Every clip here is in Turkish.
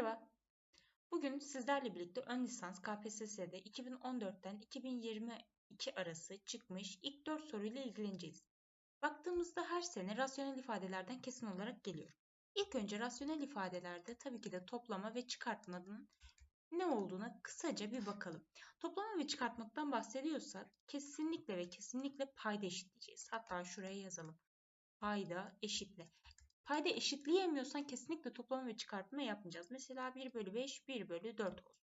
Merhaba. Bugün sizlerle birlikte ön lisans KPSS'de 2014'ten 2022 arası çıkmış ilk 4 soruyla ilgileneceğiz. Baktığımızda her sene rasyonel ifadelerden kesin olarak geliyor. İlk önce rasyonel ifadelerde tabii ki de toplama ve çıkartmanın ne olduğuna kısaca bir bakalım. Toplama ve çıkartmaktan bahsediyorsak kesinlikle ve kesinlikle payda eşitleyeceğiz. Hatta şuraya yazalım. Payda eşitle. Payda eşitleyemiyorsan kesinlikle toplama ve çıkartma yapmayacağız. Mesela 1 bölü 5, 1 bölü 4 olsun.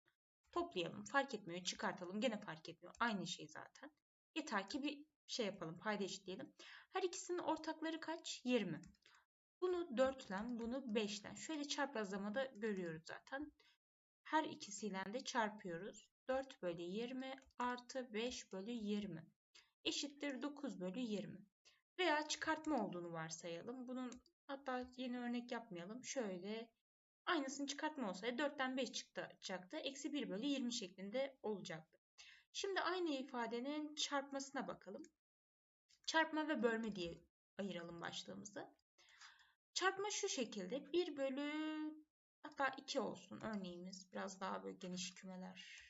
Toplayalım. Fark etmiyor. Çıkartalım. Gene fark etmiyor. Aynı şey zaten. Yeter ki bir şey yapalım. Payda eşitleyelim. Her ikisinin ortakları kaç? 20. Bunu 4 ile bunu 5 ile. Şöyle çaprazlamada görüyoruz zaten. Her ikisiyle de çarpıyoruz. 4 bölü 20 artı 5 bölü 20 eşittir 9 bölü 20. Veya çıkartma olduğunu varsayalım. Bunun Hatta yeni örnek yapmayalım. Şöyle aynısını çıkartma olsaydı 4'ten 5 çıkacaktı. Eksi 1 bölü 20 şeklinde olacaktı. Şimdi aynı ifadenin çarpmasına bakalım. Çarpma ve bölme diye ayıralım başlığımızı. Çarpma şu şekilde 1 bölü hatta 2 olsun örneğimiz. Biraz daha böyle geniş kümeler.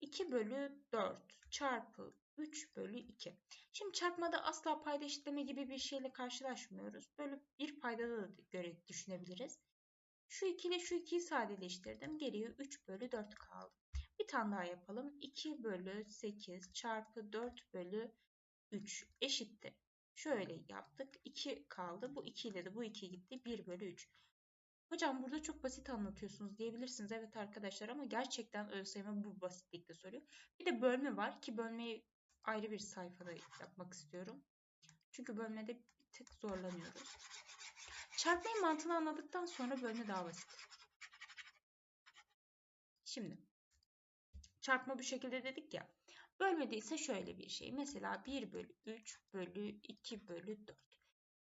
2 bölü 4 çarpı 3 bölü 2. Şimdi çarpmada asla payda eşitleme gibi bir şeyle karşılaşmıyoruz. Böyle bir paydada da göre düşünebiliriz. Şu 2 ile şu 2'yi sadeleştirdim. Geriye 3 bölü 4 kaldı. Bir tane daha yapalım. 2 bölü 8 çarpı 4 bölü 3 eşittir. Şöyle yaptık. 2 kaldı. Bu 2 ile de bu 2 gitti. 1 bölü 3. Hocam burada çok basit anlatıyorsunuz diyebilirsiniz. Evet arkadaşlar ama gerçekten ÖSYM bu basitlikte soruyor. Bir de bölme var ki bölmeyi ayrı bir sayfada yapmak istiyorum. Çünkü bölmede bir tık zorlanıyoruz. Çarpmayı mantığını anladıktan sonra bölme daha basit. Şimdi çarpma bu şekilde dedik ya. Bölmede ise şöyle bir şey. Mesela 1 bölü 3 bölü 2 bölü 4.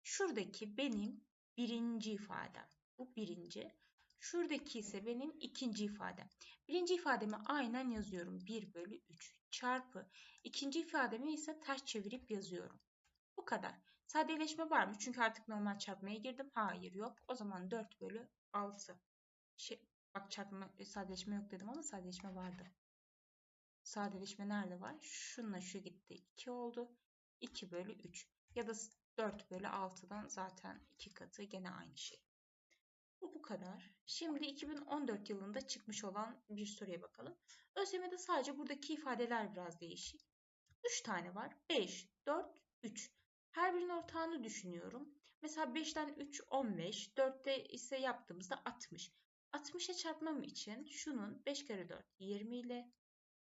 Şuradaki benim birinci ifadem. Bu birinci. Şuradaki ise benim ikinci ifadem. Birinci ifademi aynen yazıyorum. 1 bölü 3 çarpı. İkinci ifademi ise ters çevirip yazıyorum. Bu kadar. Sadeleşme var mı? Çünkü artık normal çarpmaya girdim. Hayır yok. O zaman 4 bölü 6. Şey, bak çarpma e, sadeleşme yok dedim ama sadeleşme vardı. Sadeleşme nerede var? Şununla şu gitti. 2 oldu. 2 bölü 3. Ya da 4 bölü 6'dan zaten 2 katı gene aynı şey. Bu bu kadar. Şimdi 2014 yılında çıkmış olan bir soruya bakalım. ÖSYM'de sadece buradaki ifadeler biraz değişik. 3 tane var. 5, 4, 3. Her birinin ortağını düşünüyorum. Mesela 5'ten 3 15, 4'te ise yaptığımızda 60. 60'a çarpmam için şunun 5 kere 4 20 ile,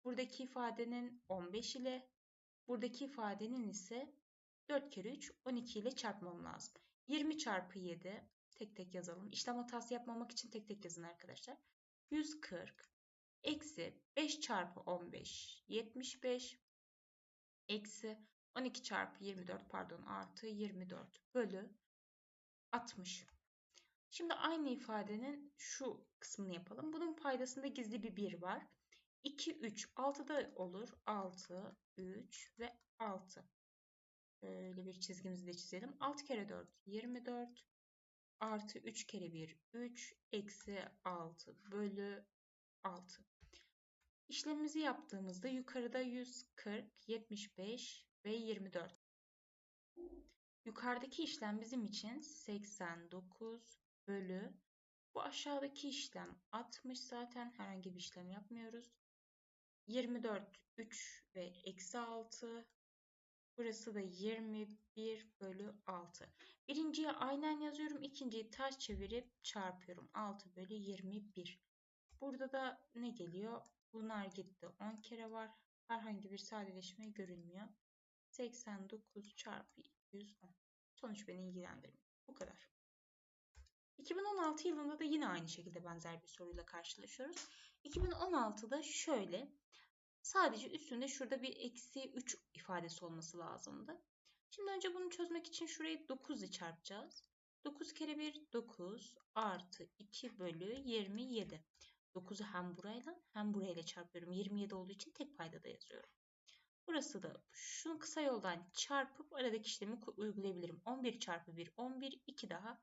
buradaki ifadenin 15 ile, buradaki ifadenin ise 4 kere 3 12 ile çarpmam lazım. 20 çarpı 7 tek tek yazalım. İşlem hatası yapmamak için tek tek yazın arkadaşlar. 140 eksi 5 çarpı 15 75 eksi 12 çarpı 24 pardon artı 24 bölü 60. Şimdi aynı ifadenin şu kısmını yapalım. Bunun paydasında gizli bir 1 var. 2, 3, 6 da olur. 6, 3 ve 6. Böyle bir çizgimizi de çizelim. 6 kere 4, 24 artı 3 kere 1 3 eksi 6 bölü 6. İşlemimizi yaptığımızda yukarıda 140, 75 ve 24. Yukarıdaki işlem bizim için 89 bölü bu aşağıdaki işlem 60 zaten herhangi bir işlem yapmıyoruz. 24 3 ve eksi 6 Burası da 21 bölü 6. Birinciyi aynen yazıyorum. ikinciyi ters çevirip çarpıyorum. 6 bölü 21. Burada da ne geliyor? Bunlar gitti. 10 kere var. Herhangi bir sadeleşme görülmüyor. 89 çarpı 210. Sonuç beni ilgilendirmiyor. Bu kadar. 2016 yılında da yine aynı şekilde benzer bir soruyla karşılaşıyoruz. 2016'da şöyle Sadece üstünde şurada bir eksi 3 ifadesi olması lazımdı. Şimdi önce bunu çözmek için şurayı 9 ile çarpacağız. 9 kere 1 9 artı 2 bölü 27. 9'u hem burayla hem burayla çarpıyorum. 27 olduğu için tek payda da yazıyorum. Burası da şunu kısa yoldan çarpıp aradaki işlemi uygulayabilirim. 11 çarpı 1 11 2 daha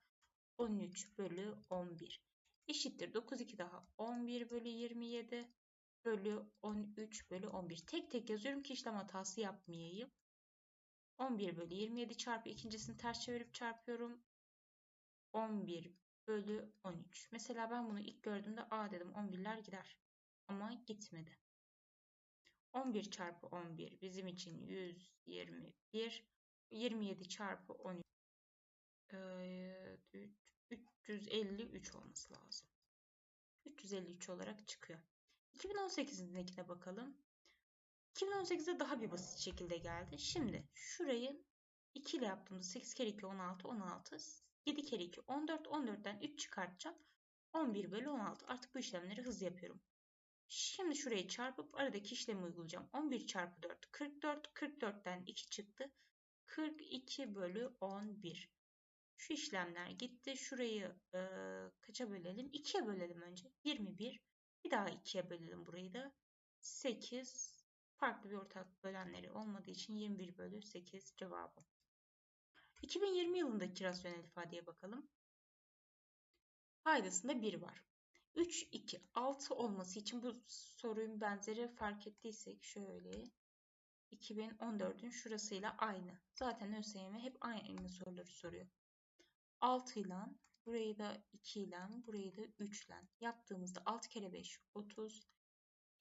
13 bölü 11. eşittir 9 2 daha 11 bölü 27 bölü 13 bölü 11. Tek tek yazıyorum ki işlem hatası yapmayayım. 11 bölü 27 çarpı ikincisini ters çevirip çarpıyorum. 11 bölü 13. Mesela ben bunu ilk gördüğümde a dedim 11'ler gider. Ama gitmedi. 11 çarpı 11 bizim için 121. 27 çarpı 13 353 olması lazım. 353 olarak çıkıyor. 2018'indekine bakalım. 2018'de daha bir basit şekilde geldi. Şimdi şurayı 2 ile yaptığımızda 8 kere 2 16 16 7 kere 2 14 14'ten 3 çıkartacağım. 11 bölü 16. Artık bu işlemleri hızlı yapıyorum. Şimdi şurayı çarpıp aradaki işlemi uygulayacağım. 11 çarpı 4 44. 44'ten 2 çıktı. 42 bölü 11. Şu işlemler gitti. Şurayı e, kaça bölelim? 2'ye bölelim önce. 21. Bir daha 2'ye bölelim burayı da. 8. Farklı bir ortak bölenleri olmadığı için 21 bölü 8 cevabı. 2020 yılındaki rasyonel ifadeye bakalım. Paydasında 1 var. 3, 2, 6 olması için bu sorunun benzeri fark ettiysek şöyle 2014'ün şurasıyla aynı. Zaten ÖSYM hep aynı soruları soruyor. 6 ile burayı da 2 ile burayı da 3 ile yaptığımızda 6 kere 5 30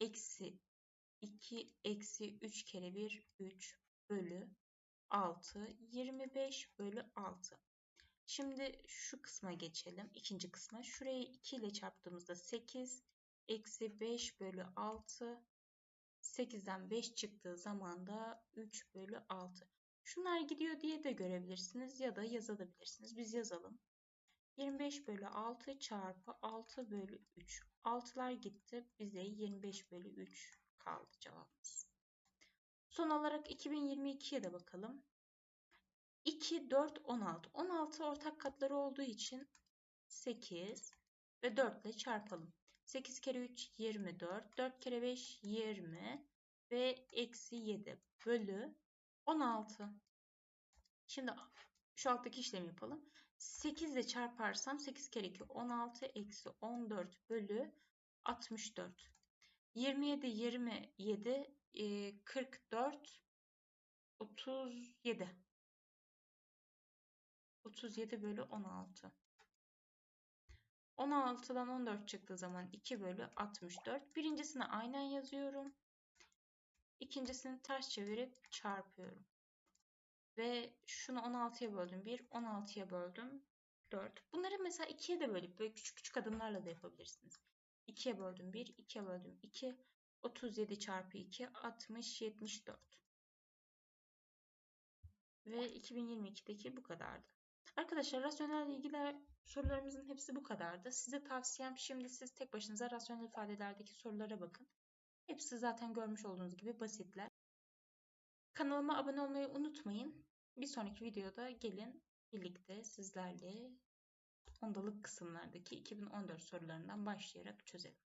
eksi 2 eksi 3 kere 1 3 bölü 6 25 bölü 6. Şimdi şu kısma geçelim. ikinci kısma. Şurayı 2 ile çarptığımızda 8 eksi 5 bölü 6 8'den 5 çıktığı zaman da 3 bölü 6. Şunlar gidiyor diye de görebilirsiniz ya da yazabilirsiniz. Biz yazalım. 25 bölü 6 çarpı 6 bölü 3. 6'lar gitti. Bize 25 bölü 3 kaldı cevabımız. Son olarak 2022'ye de bakalım. 2, 4, 16. 16 ortak katları olduğu için 8 ve 4 ile çarpalım. 8 kere 3 24, 4 kere 5 20 ve eksi 7 bölü 16. Şimdi şu alttaki işlemi yapalım. 8 ile çarparsam 8 kere 2 16 eksi 14 bölü 64. 27 27 44 37 37 bölü 16. 16'dan 14 çıktığı zaman 2 bölü 64. Birincisini aynen yazıyorum. İkincisini ters çevirip çarpıyorum. Ve şunu 16'ya böldüm 1, 16'ya böldüm 4. Bunları mesela 2'ye de bölüp böyle küçük küçük adımlarla da yapabilirsiniz. 2'ye böldüm 1, 2'ye böldüm 2, 37 çarpı 2, 60, 74. Ve 2022'deki bu kadardı. Arkadaşlar rasyonel ilgili sorularımızın hepsi bu kadardı. Size tavsiyem şimdi siz tek başınıza rasyonel ifadelerdeki sorulara bakın. Hepsi zaten görmüş olduğunuz gibi basitler. Kanalıma abone olmayı unutmayın. Bir sonraki videoda gelin birlikte sizlerle ondalık kısımlardaki 2014 sorularından başlayarak çözelim.